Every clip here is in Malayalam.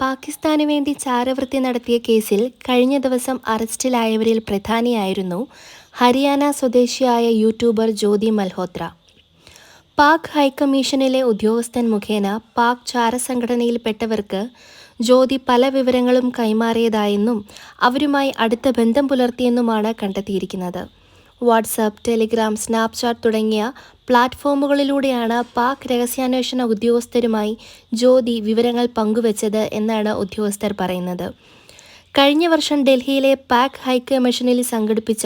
പാകിസ്ഥാന് വേണ്ടി ചാരവൃത്തി നടത്തിയ കേസിൽ കഴിഞ്ഞ ദിവസം അറസ്റ്റിലായവരിൽ പ്രധാനിയായിരുന്നു ഹരിയാന സ്വദേശിയായ യൂട്യൂബർ ജ്യോതി മൽഹോത്ര. പാക് ഹൈക്കമ്മീഷനിലെ ഉദ്യോഗസ്ഥൻ മുഖേന പാക് ചാരസംഘടനയിൽപ്പെട്ടവർക്ക് ജ്യോതി പല വിവരങ്ങളും കൈമാറിയതായെന്നും അവരുമായി അടുത്ത ബന്ധം പുലർത്തിയെന്നുമാണ് കണ്ടെത്തിയിരിക്കുന്നത്. വാട്സാപ്പ് ടെലിഗ്രാം സ്നാപ്ചാറ്റ് തുടങ്ങിയ പ്ലാറ്റ്ഫോമുകളിലൂടെയാണ് പാക് രഹസ്യാന്വേഷണ ഉദ്യോഗസ്ഥരുമായി ജ്യോതി വിവരങ്ങൾ പങ്കുവച്ചത് എന്നാണ് ഉദ്യോഗസ്ഥർ പറയുന്നത്. കഴിഞ്ഞ വർഷം ഡൽഹിയിലെ പാക് ഹൈക്കമ്മീഷനിൽ സംഘടിപ്പിച്ച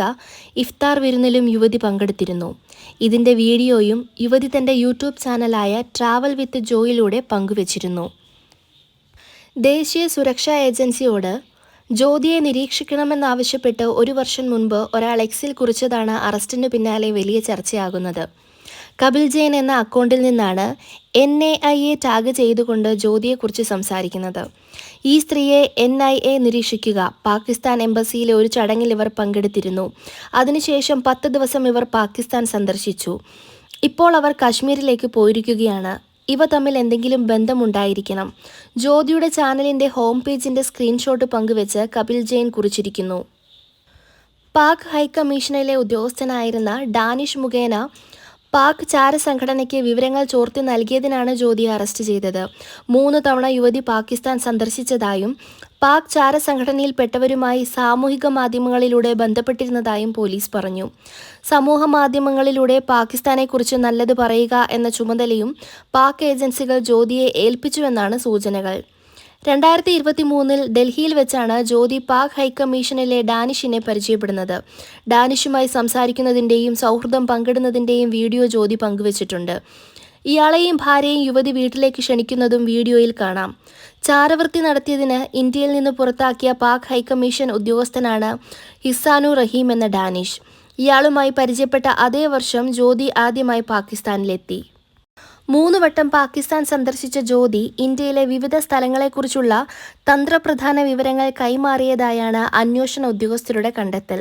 ഇഫ്താർ വിരുന്നിലും യുവതി പങ്കെടുത്തിരുന്നു. ഇതിന്റെ വീഡിയോയും യുവതി തന്റെ യൂട്യൂബ് ചാനലായ ട്രാവൽ വിത്ത് ജോയിലൂടെ പങ്കുവച്ചിരുന്നു. ദേശീയ സുരക്ഷാ ഏജൻസിയോട് ജ്യോതിയെ നിരീക്ഷിക്കണമെന്നാവശ്യപ്പെട്ട് ഒരു വർഷം മുൻപ് ഒരാൾ എക്സിൽ കുറിച്ചതാണ് അറസ്റ്റിന് പിന്നാലെ വലിയ ചർച്ചയാകുന്നത്. കപിൽ ജെയിൻ എന്ന അക്കൗണ്ടിൽ നിന്നാണ് N A I A tag ചെയ്തുകൊണ്ട് ജ്യോതിയെക്കുറിച്ച് സംസാരിക്കുന്നത്. ഈ സ്ത്രീയെ എൻ ഐ എ നിരീക്ഷിക്കുക. പാകിസ്ഥാൻ എംബസിയിലെ ഒരു ചടങ്ങിൽ ഇവർ പങ്കെടുത്തിരുന്നു. അതിനുശേഷം പത്ത് ദിവസം ഇവർ പാകിസ്ഥാൻ സന്ദർശിച്ചു. ഇപ്പോൾ അവർ കാശ്മീരിലേക്ക് പോയിരിക്കുകയാണ്. ഇവ തമ്മിൽ എന്തെങ്കിലും ബന്ധമുണ്ടായിരിക്കണം. ജ്യോതിയുടെ ചാനലിന്റെ ഹോം പേജിന്റെ സ്ക്രീൻഷോട്ട് പങ്കുവെച്ച് കപിൽ ജെയിൻ കുറിച്ചിരിക്കുന്നു. പാക് ഹൈക്കമ്മീഷനിലെ ഉദ്യോഗസ്ഥനായിരുന്ന ഡാനിഷ് മുഖേന പാക് ചാര സംഘടനയ്ക്ക് വിവരങ്ങൾ ചോർത്തി നൽകിയതിനാണ് ജ്യോതിയെ അറസ്റ്റ് ചെയ്തത്. മൂന്ന് തവണ യുവതി പാകിസ്ഥാൻ സന്ദർശിച്ചതായും പാക് ചാര സംഘടനയിൽപ്പെട്ടവരുമായി സാമൂഹിക മാധ്യമങ്ങളിലൂടെ ബന്ധപ്പെട്ടിരുന്നതായും പോലീസ് പറഞ്ഞു. സമൂഹ മാധ്യമങ്ങളിലൂടെ പാകിസ്ഥാനെക്കുറിച്ച് നല്ലത് പറയുക എന്ന ചുമതലയും പാക് ഏജൻസികൾ ജ്യോതിയെ ഏൽപ്പിച്ചുവെന്നാണ് സൂചനകൾ. രണ്ടായിരത്തി ഇരുപത്തി മൂന്നിൽ ഡൽഹിയിൽ വെച്ചാണ് ജ്യോതി പാക് ഹൈക്കമ്മീഷനിലെ ഡാനിഷിനെ പരിചയപ്പെടുന്നത്. ഡാനിഷുമായി സംസാരിക്കുന്നതിന്റെയും സൗഹൃദം പങ്കിടുന്നതിന്റെയും വീഡിയോ ജ്യോതി പങ്കുവച്ചിട്ടുണ്ട്. ഇയാളെയും ഭാര്യയും യുവതി വീട്ടിലേക്ക് ക്ഷണിക്കുന്നതും വീഡിയോയിൽ കാണാം. ചാരവൃത്തി നടത്തിയതിന് ഇന്ത്യയിൽ നിന്ന് പുറത്താക്കിയ പാക് ഹൈക്കമ്മീഷൻ ഉദ്യോഗസ്ഥനാണ് ഹിസാനു റഹീം എന്ന ഡാനിഷ്. ഇയാളുമായി പരിചയപ്പെട്ട അതേ വർഷം ജ്യോതി ആദ്യമായി പാകിസ്ഥാനിലെത്തി. മൂന്ന് വട്ടം പാകിസ്ഥാൻ സന്ദർശിച്ച ജ്യോതി ഇന്ത്യയിലെ വിവിധ സ്ഥലങ്ങളെക്കുറിച്ചുള്ള തന്ത്രപ്രധാന വിവരങ്ങൾ കൈമാറിയതായാണ് അന്വേഷണ ഉദ്യോഗസ്ഥരുടെ കണ്ടെത്തൽ.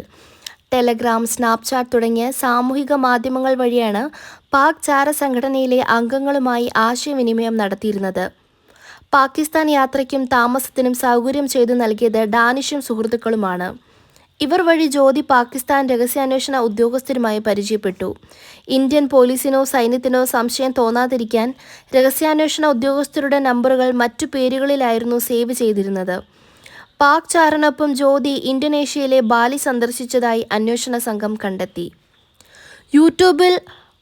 ടെലഗ്രാം സ്നാപ്ചാറ്റ് തുടങ്ങിയ സാമൂഹിക മാധ്യമങ്ങൾ വഴിയാണ് പാക് ചാര സംഘടനയിലെ അംഗങ്ങളുമായി ആശയവിനിമയം നടത്തിയിരുന്നത്. പാകിസ്ഥാൻ യാത്രയ്ക്കും താമസത്തിനും സൗകര്യം ചെയ്തു നൽകിയത് ഡാനിഷും സുഹൃത്തുക്കളുമാണ്. ഇവർ വഴി ജ്യോതി പാകിസ്ഥാൻ രഹസ്യാന്വേഷണ ഉദ്യോഗസ്ഥരുമായി പരിചയപ്പെട്ടു. ഇന്ത്യൻ പോലീസിനോ സൈന്യത്തിനോ സംശയം തോന്നാതിരിക്കാൻ രഹസ്യാന്വേഷണ ഉദ്യോഗസ്ഥരുടെ നമ്പറുകൾ മറ്റു പേരുകളിലായിരുന്നു സേവ് ചെയ്തിരുന്നത്. പാക് ചാരനൊപ്പം ജ്യോതി ഇന്തോനേഷ്യയിലെ ബാലി സന്ദർശിച്ചതായി അന്വേഷണ സംഘം കണ്ടെത്തി. യൂട്യൂബിൽ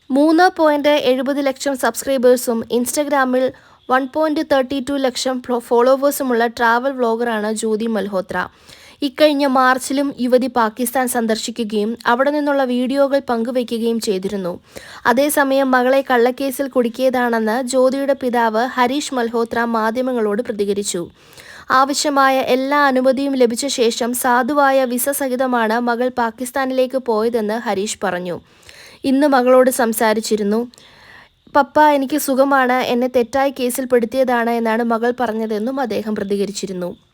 മൂന്ന് പോയിന്റ് എഴുപത് ലക്ഷം സബ്സ്ക്രൈബേഴ്സും ഇൻസ്റ്റഗ്രാമിൽ വൺ പോയിന്റ് തേർട്ടി ടു ലക്ഷം ഫോളോവേഴ്സുമുള്ള ട്രാവൽ വ്ളോഗറാണ് ജ്യോതി മൽഹോത്ര. ഇക്കഴിഞ്ഞ മാർച്ചിലും യുവതി പാകിസ്ഥാൻ സന്ദർശിക്കുകയും അവിടെ നിന്നുള്ള വീഡിയോകൾ പങ്കുവയ്ക്കുകയും ചെയ്തിരുന്നു. അതേസമയം മകളെ കള്ളക്കേസിൽ കുടുക്കിയതാണെന്ന് ജ്യോതിയുടെ പിതാവ് ഹരീഷ് മൽഹോത്ര മാധ്യമങ്ങളോട് പ്രതികരിച്ചു. ആവശ്യമായ എല്ലാ അനുമതിയും ലഭിച്ച ശേഷം സാധുവായ വിസ സഹിതമാണ് മകൾ പാകിസ്ഥാനിലേക്ക് പോയതെന്ന് ഹരീഷ് പറഞ്ഞു. ഇന്ന് മകളോട് സംസാരിച്ചിരുന്നു. പപ്പ എനിക്ക് സുഖമാണ്. എന്നെ തെറ്റായി കേസിൽപ്പെടുത്തിയതാണ് എന്നാണ് മകൾ പറഞ്ഞതെന്നും അദ്ദേഹം പ്രതികരിച്ചിരുന്നു.